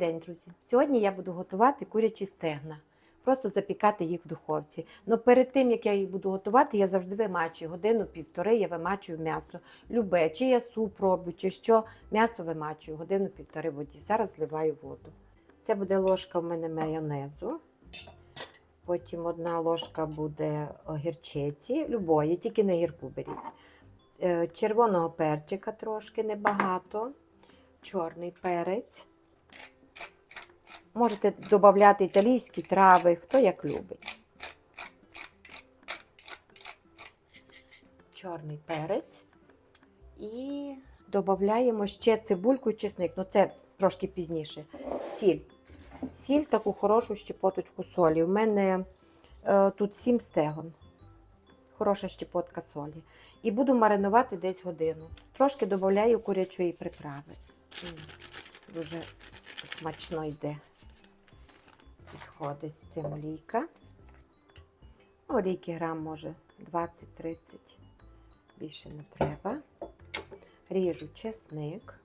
День, друзі. Сьогодні я буду готувати курячі стегна. Просто запікати їх в духовці. Но перед тим, як я їх буду готувати, я завжди вимачую годину-півтори, я вимачую м'ясо. Любе, чи я суп роблю, чи що, м'ясо вимачую годину-півтори воді. Зараз зливаю воду. Це буде ложка в мене майонезу. Потім одна ложка буде гірчиці, любої, тільки не гірку беріть. Е, Червоного перчика трошки небагато, чорний перець. Можете додати італійські трави, хто як любить. Чорний перець. І додаємо ще цибульку і чесник. Ну, це трошки пізніше. Сіль. Сіль, таку хорошу щепоточку солі. У мене е, тут 7 стегон. Хороша щепотка солі. І буду маринувати десь годину. Трошки додаю курячої приправи. Дуже смачно йде. Підходить з цим олійка. Олійки грам може 20-30. Більше не треба. Ріжу чесник.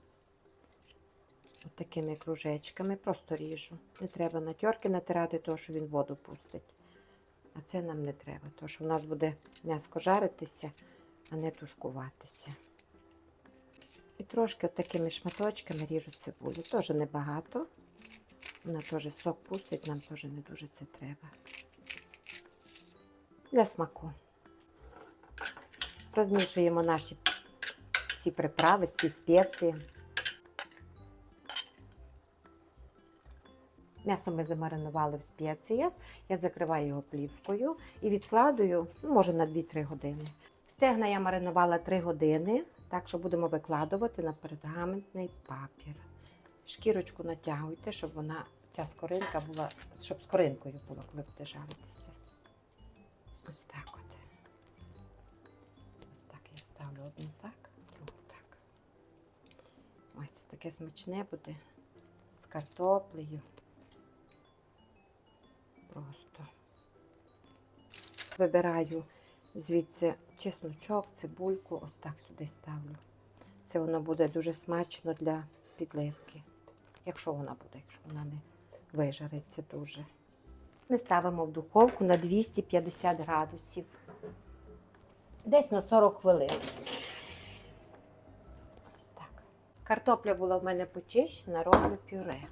Такими кружечками. Просто ріжу. Не треба на тьорки натирати, тому що він воду пустить. А це нам не треба, тому що у нас буде м'ясо жаритися, а не тушкуватися. І трошки от такими шматочками ріжу цибулю. Теж небагато. Вона теж сок пустить, нам теж не дуже це треба. Для смаку. Розмішуємо наші всі приправи, всі спеції. М'ясо ми замаринували в спеціях. Я закриваю його плівкою і відкладую, ну, може, на 2-3 години. Стегна я маринувала 3 години, так що будемо викладувати на пергаментний папір. Шкірочку натягуйте, щоб вона, ця скоринка була, щоб скоринкою було, коли буде жаритися. Ось так от. Ось так я ставлю одну так, другу так. Ой, це таке смачне буде з картоплею. Просто вибираю звідси чесночок, цибульку, ось так сюди ставлю. Це воно буде дуже смачно для підливки. Якщо вона буде, якщо вона не вижариться дуже. Ми ставимо в духовку на 250 градусів. Десь на 40 хвилин. Ось так. Картопля була в мене почищена, роблю пюре.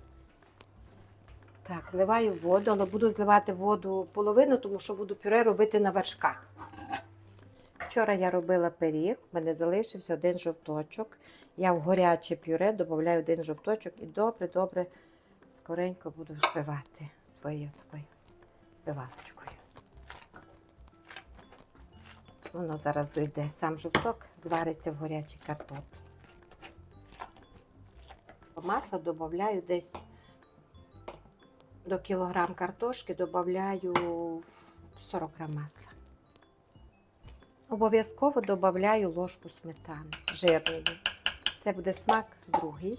Так, зливаю воду, але буду зливати воду половину, тому що буду пюре робити на вершках. Вчора я робила пиріг, в мене залишився один жовточок. Я в гаряче пюре додаю один жовточок і добре-добре скоренько буду збивати своєю такою бивалочкою. Воно зараз дойде сам жовток, звариться в гарячій картоплі. Масло додаю десь до кілограм картошки додаю 40 грам масла. Обов'язково додаю ложку сметани жирної. Це буде смак другий.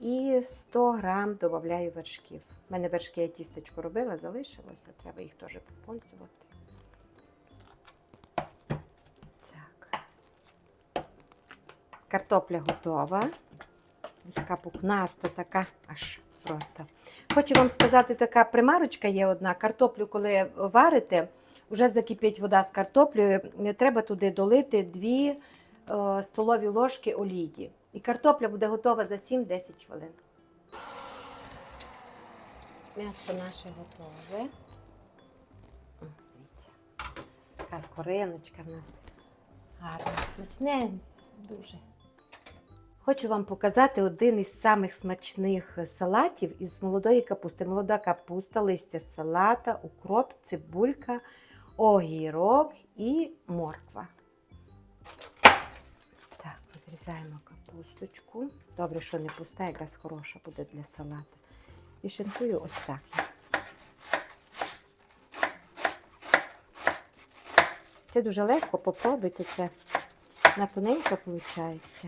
І 100 грам додаю вершків. У мене вершки я тістечко робила, залишилося, треба їх теж попользувати. Так. Картопля готова. Така пухнаста, така аж просто. Хочу вам сказати, така примарочка є одна. Картоплю, коли варите, вже закипить вода з картоплею, треба туди долити 2 е, столові ложки олії. І картопля буде готова за 7-10 хвилин. М'ясо наше готове. Дивіться. Така скориночка в нас гарна, смачне, дуже. Хочу вам показати один із самих смачних салатів із молодої капусти. Молода капуста, листя салата, укроп, цибулька, огірок і морква. Так, розрізаємо капусточку. Добре, що не пуста, якраз хороша буде для салату. І шинкую ось так. Це дуже легко, попробуйте це. На тоненько виходить.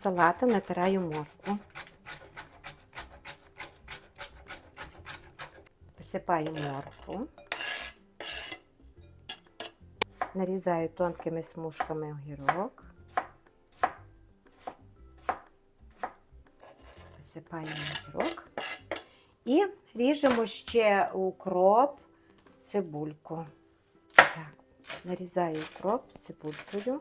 Салата натираю моркву. Посипаю моркву. Нарізаю тонкими смужками огірок. Посипаємо огірок. І ріжемо ще укроп, цибульку. Так, нарізаю укроп цибулькою.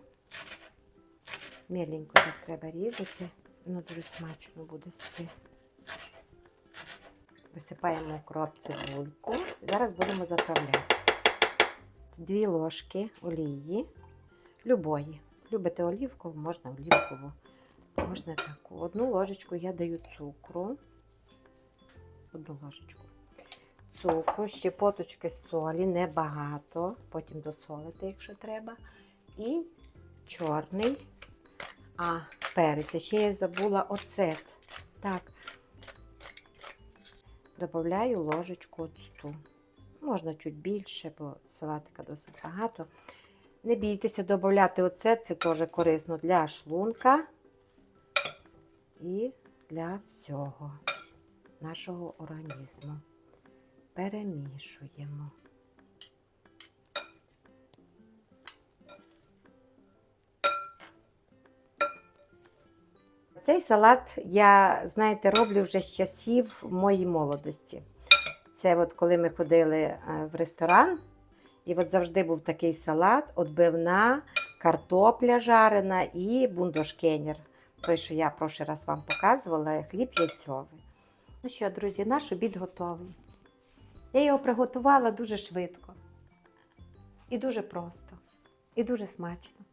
Міленько так треба різати. Воно дуже смачно буде з Висипаємо укроп цибульку. Зараз будемо заправляти. Дві ложки олії. Любої. Любите олівкову, можна олівкову, можна таку. Одну ложечку я даю цукру. Одну ложечку. Цукру, щепоточки солі, небагато. Потім досолити, якщо треба. І чорний. А, перець. Ще я забула оцет. Так. Добавляю ложечку оцту. Можна чуть більше, бо салатика досить багато. Не бійтеся додати оцет, це теж корисно для шлунка і для всього нашого організму. Перемішуємо. Цей салат я, знаєте, роблю вже з часів моєї молодості. Це от коли ми ходили е, в ресторан, і от завжди був такий салат, отбивна, картопля жарена і бундошкенір. Той, що я прошлий раз вам показувала, хліб яйцьовий. Ну що, друзі, наш обід готовий. Я його приготувала дуже швидко. І дуже просто, і дуже смачно.